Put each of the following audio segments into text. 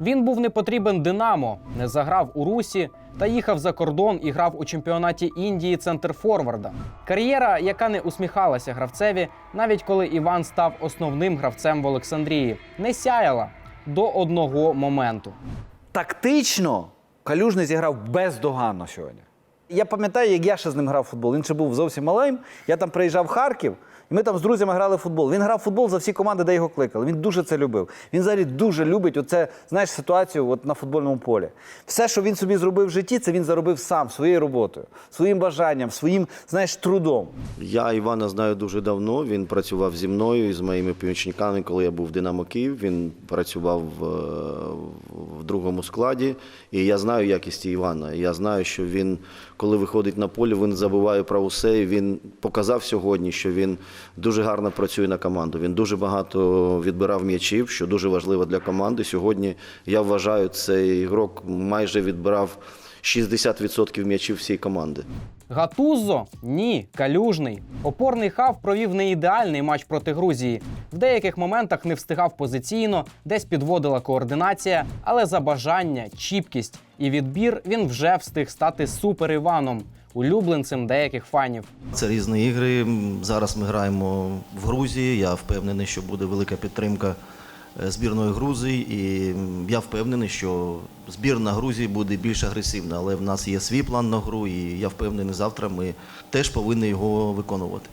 Він був не потрібен Динамо, не заграв у Русі та їхав за кордон і грав у чемпіонаті Індії центр форварда. Кар'єра, яка не усміхалася гравцеві, навіть коли Іван став основним гравцем в Олександрії, не сяяла до одного моменту. Тактично Калюжний зіграв бездоганно сьогодні. Я пам'ятаю, як я ще з ним грав в футбол. Він ще був зовсім малим. Я там приїжджав в Харків, і ми там з друзями грали в футбол. Він грав в футбол за всі команди, де його кликали. Він дуже це любив. Він взагалі дуже любить оце, знаєш, ситуацію от на футбольному полі. Все, що він собі зробив в житті, це він заробив сам своєю роботою, своїм бажанням, своїм, знаєш, трудом. Я Івана знаю дуже давно. Він працював зі мною і з моїми помічниками, коли я був в Динамо Київ. Він працював в, в другому складі. І я знаю якість Івана. Я знаю, що він, коли виходить на поле, він усе. І він показав сьогодні, що він дуже гарно працює на команду. Він дуже багато відбирав м'ячів, що дуже важливо для команди. Сьогодні я вважаю, цей ігрок майже відбирав 60% м'ячів всієї команди. Гатузо? Ні, калюжний. Опорний хав провів не ідеальний матч проти Грузії. В деяких моментах не встигав позиційно, десь підводила координація, але за бажання, чіпкість і відбір він вже встиг стати супер Іваном, улюбленцем деяких фанів. Це різні ігри. Зараз ми граємо в Грузії. Я впевнений, що буде велика підтримка е, збірної Грузії. І я впевнений, що збірна Грузії буде більш агресивна. Але в нас є свій план на гру, і я впевнений, завтра ми теж повинні його виконувати.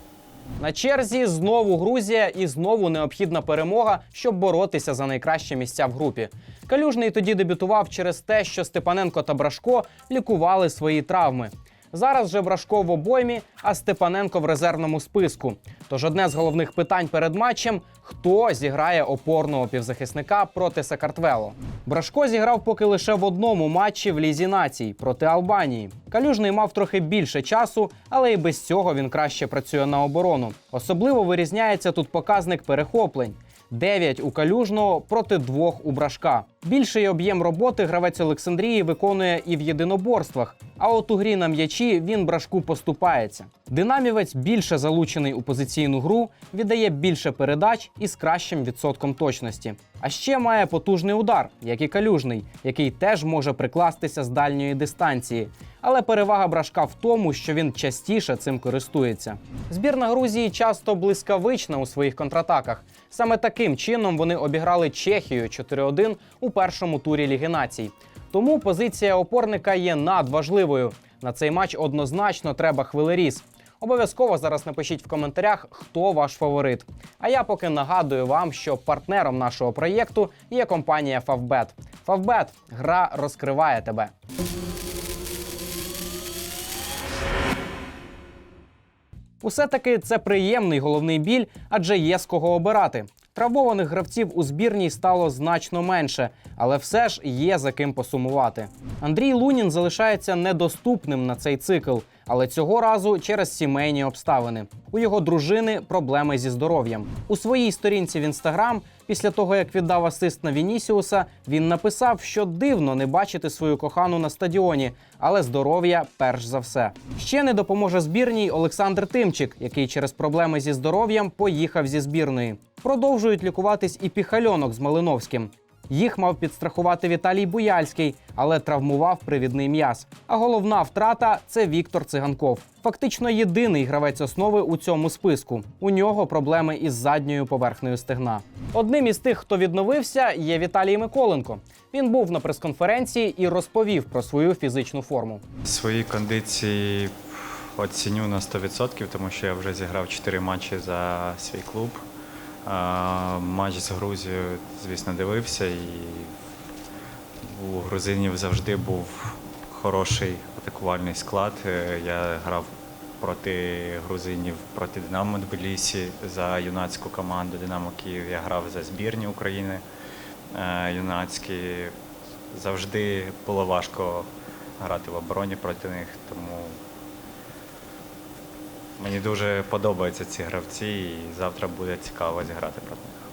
На черзі знову Грузія і знову необхідна перемога, щоб боротися за найкращі місця в групі. Калюжний тоді дебютував через те, що Степаненко та Брашко лікували свої травми. Зараз же Брашко в обоймі, а Степаненко в резервному списку. Тож одне з головних питань перед матчем: хто зіграє опорного півзахисника проти Сакартвело. Брашко зіграв поки лише в одному матчі в Лізі націй проти Албанії. Калюжний мав трохи більше часу, але і без цього він краще працює на оборону. Особливо вирізняється тут показник перехоплень. 9 у калюжного проти двох у брашка. Більший об'єм роботи гравець Олександрії виконує і в єдиноборствах. А от у грі на м'ячі він брашку поступається. Динамівець більше залучений у позиційну гру, віддає більше передач і з кращим відсотком точності. А ще має потужний удар, як і калюжний, який теж може прикластися з дальньої дистанції. Але перевага брашка в тому, що він частіше цим користується. Збірна Грузії часто блискавична у своїх контратаках. Саме таким чином вони обіграли Чехію 4-1 у першому турі Ліги націй. Тому позиція опорника є надважливою. На цей матч однозначно треба хвилеріз. Обов'язково зараз напишіть в коментарях, хто ваш фаворит. А я поки нагадую вам, що партнером нашого проєкту є компанія Favbet. Favbet – гра розкриває тебе. Усе таки це приємний головний біль, адже є з кого обирати. Травмованих гравців у збірній стало значно менше, але все ж є за ким посумувати. Андрій Лунін залишається недоступним на цей цикл, але цього разу через сімейні обставини. У його дружини проблеми зі здоров'ям. У своїй сторінці в інстаграм, після того як віддав асист на Вінісіуса, він написав, що дивно не бачити свою кохану на стадіоні, але здоров'я перш за все. Ще не допоможе збірній Олександр Тимчик, який через проблеми зі здоров'ям поїхав зі збірної. Продовжують лікуватись і піхальонок з Малиновським. Їх мав підстрахувати Віталій Буяльський, але травмував привідний м'яз. А головна втрата це Віктор Циганков. Фактично єдиний гравець основи у цьому списку. У нього проблеми із задньою поверхнею стегна. Одним із тих, хто відновився, є Віталій Миколенко. Він був на прес-конференції і розповів про свою фізичну форму. Свої кондиції оціню на 100%, тому що я вже зіграв 4 матчі за свій клуб. Матч з Грузією, звісно, дивився, і у грузинів завжди був хороший атакувальний склад. Е, Я грав проти грузинів, проти Динамо Тбілісі за юнацьку команду Динамо Київ. Я грав за збірні України е, юнацькі. Завжди було важко грати в обороні проти них, тому мені дуже подобаються ці гравці, і завтра буде цікаво зіграти проти них.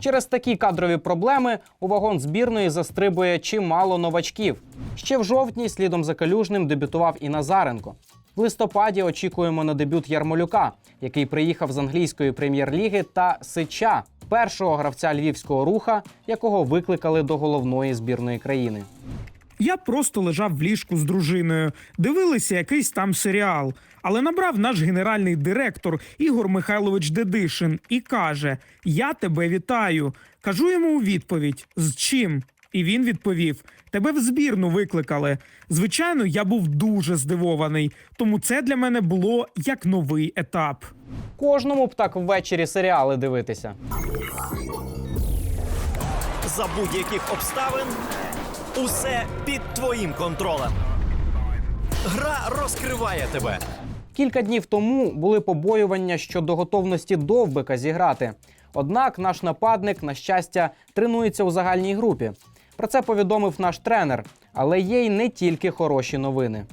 Через такі кадрові проблеми у вагон збірної застрибує чимало новачків. Ще в жовтні слідом за калюжним дебютував і Назаренко. В листопаді очікуємо на дебют Ярмолюка, який приїхав з англійської прем'єр-ліги та Сича. першого гравця львівського руха, якого викликали до головної збірної країни. Я просто лежав в ліжку з дружиною, дивилися якийсь там серіал. Але набрав наш генеральний директор Ігор Михайлович Дедишин і каже: Я тебе вітаю. Кажу йому у відповідь: з чим? І він відповів: Тебе в збірну викликали. Звичайно, я був дуже здивований, тому це для мене було як новий етап. Кожному б так ввечері серіали дивитися. За будь-яких обставин усе під твоїм контролем. Гра розкриває тебе. Кілька днів тому були побоювання щодо готовності довбика зіграти. Однак наш нападник, на щастя, тренується у загальній групі. Про це повідомив наш тренер, але є й не тільки хороші новини.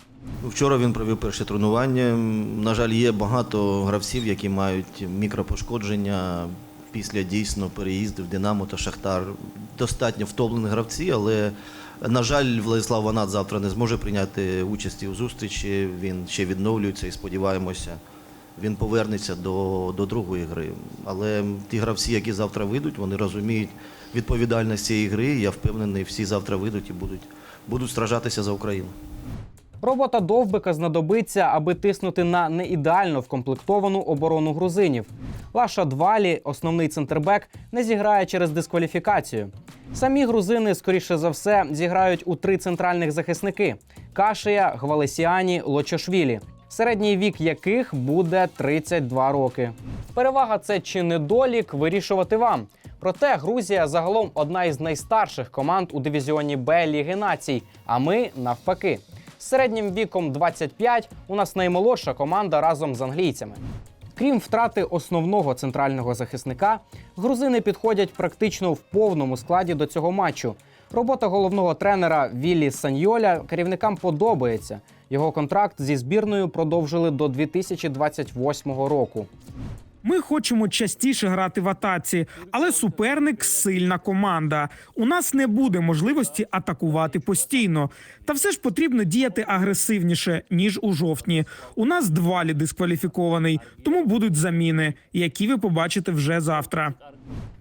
Вчора він провів перше тренування. На жаль, є багато гравців, які мають мікропошкодження після дійсно переїздів Динамо та Шахтар. Достатньо втомлені гравці, але на жаль, Владислав Ванат завтра не зможе прийняти участі у зустрічі. Він ще відновлюється і сподіваємося, він повернеться до, до другої гри. Але ті гравці, які завтра вийдуть, вони розуміють відповідальність цієї гри. Я впевнений, всі завтра вийдуть і будуть, будуть стражатися за Україну. Робота довбика знадобиться, аби тиснути на неідеально вкомплектовану оборону грузинів. Лаша Двалі, основний центрбек, не зіграє через дискваліфікацію. Самі грузини, скоріше за все, зіграють у три центральних захисники: Кашия, Гвалесіані, Лочошвілі, середній вік яких буде 32 роки. Перевага це чи недолік вирішувати вам. Проте Грузія загалом одна із найстарших команд у дивізіоні Б Ліги націй, а ми навпаки. Середнім віком 25 у нас наймолодша команда разом з англійцями. Крім втрати основного центрального захисника, грузини підходять практично в повному складі до цього матчу. Робота головного тренера Віллі Саньйоля керівникам подобається. Його контракт зі збірною продовжили до 2028 року. Ми хочемо частіше грати в атаці, але суперник сильна команда. У нас не буде можливості атакувати постійно. Та все ж потрібно діяти агресивніше ніж у жовтні. У нас двалі дискваліфікований, тому будуть заміни, які ви побачите вже завтра.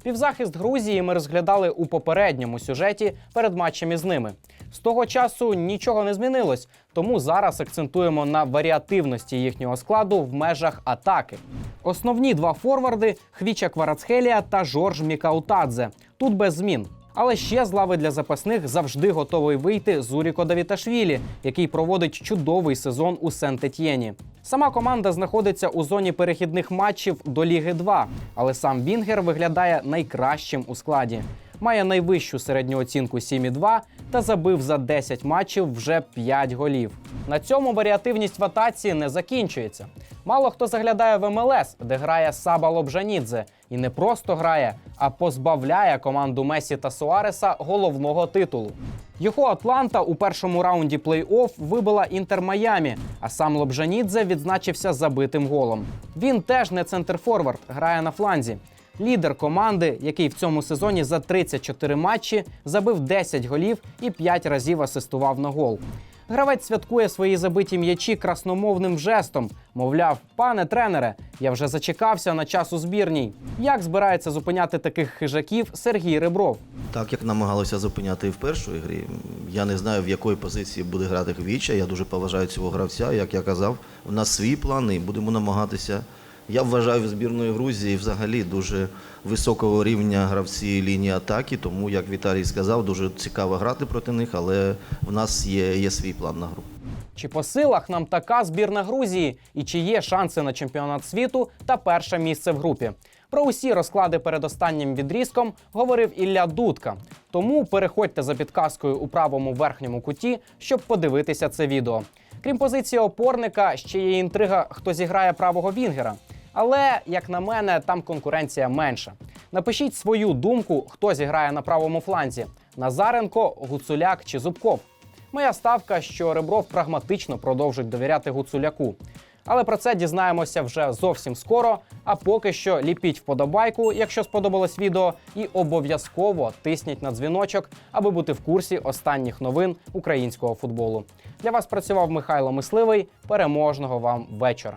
Півзахист Грузії ми розглядали у попередньому сюжеті перед матчем із ними. З того часу нічого не змінилось, тому зараз акцентуємо на варіативності їхнього складу в межах атаки. Основні два форварди Хвіча Кварацхелія та Жорж Мікаутадзе. Тут без змін. Але ще з лави для запасних завжди готовий вийти Зуріко Давіташвілі, який проводить чудовий сезон у Сент-Етьєні. Сама команда знаходиться у зоні перехідних матчів до Ліги 2, але сам Вінгер виглядає найкращим у складі. Має найвищу середню оцінку 7,2 та забив за 10 матчів вже 5 голів. На цьому варіативність в атаці не закінчується. Мало хто заглядає в МЛС, де грає Саба Лобжанідзе, і не просто грає, а позбавляє команду Месі та Суареса головного титулу. Його Атланта у першому раунді плей-офф вибила Інтер Майамі, а сам Лобжанідзе відзначився забитим голом. Він теж не центрфорвард, грає на фланзі. Лідер команди, який в цьому сезоні за 34 матчі забив 10 голів і 5 разів асистував на гол. Гравець святкує свої забиті м'ячі красномовним жестом. Мовляв, пане тренере, я вже зачекався на час у збірній. Як збирається зупиняти таких хижаків Сергій Ребров? Так як намагалися зупиняти і в першій грі, я не знаю, в якої позиції буде грати Хвіча. Я дуже поважаю цього гравця. Як я казав, у нас свій план і будемо намагатися. Я вважаю в збірної Грузії взагалі дуже високого рівня гравці лінії атаки, тому, як Віталій сказав, дуже цікаво грати проти них, але в нас є, є свій план на гру. Чи по силах нам така збірна Грузії, і чи є шанси на чемпіонат світу та перше місце в групі? Про усі розклади перед останнім відрізком говорив Ілля Дудка. Тому переходьте за підказкою у правому верхньому куті, щоб подивитися це відео. Крім позиції опорника, ще є інтрига, хто зіграє правого вінгера. Але, як на мене, там конкуренція менша. Напишіть свою думку, хто зіграє на правому фланзі: Назаренко, Гуцуляк чи Зубков. Моя ставка, що Ребров прагматично продовжить довіряти Гуцуляку. Але про це дізнаємося вже зовсім скоро. А поки що ліпіть вподобайку, якщо сподобалось відео, і обов'язково тисніть на дзвіночок, аби бути в курсі останніх новин українського футболу. Для вас працював Михайло Мисливий. Переможного вам вечора.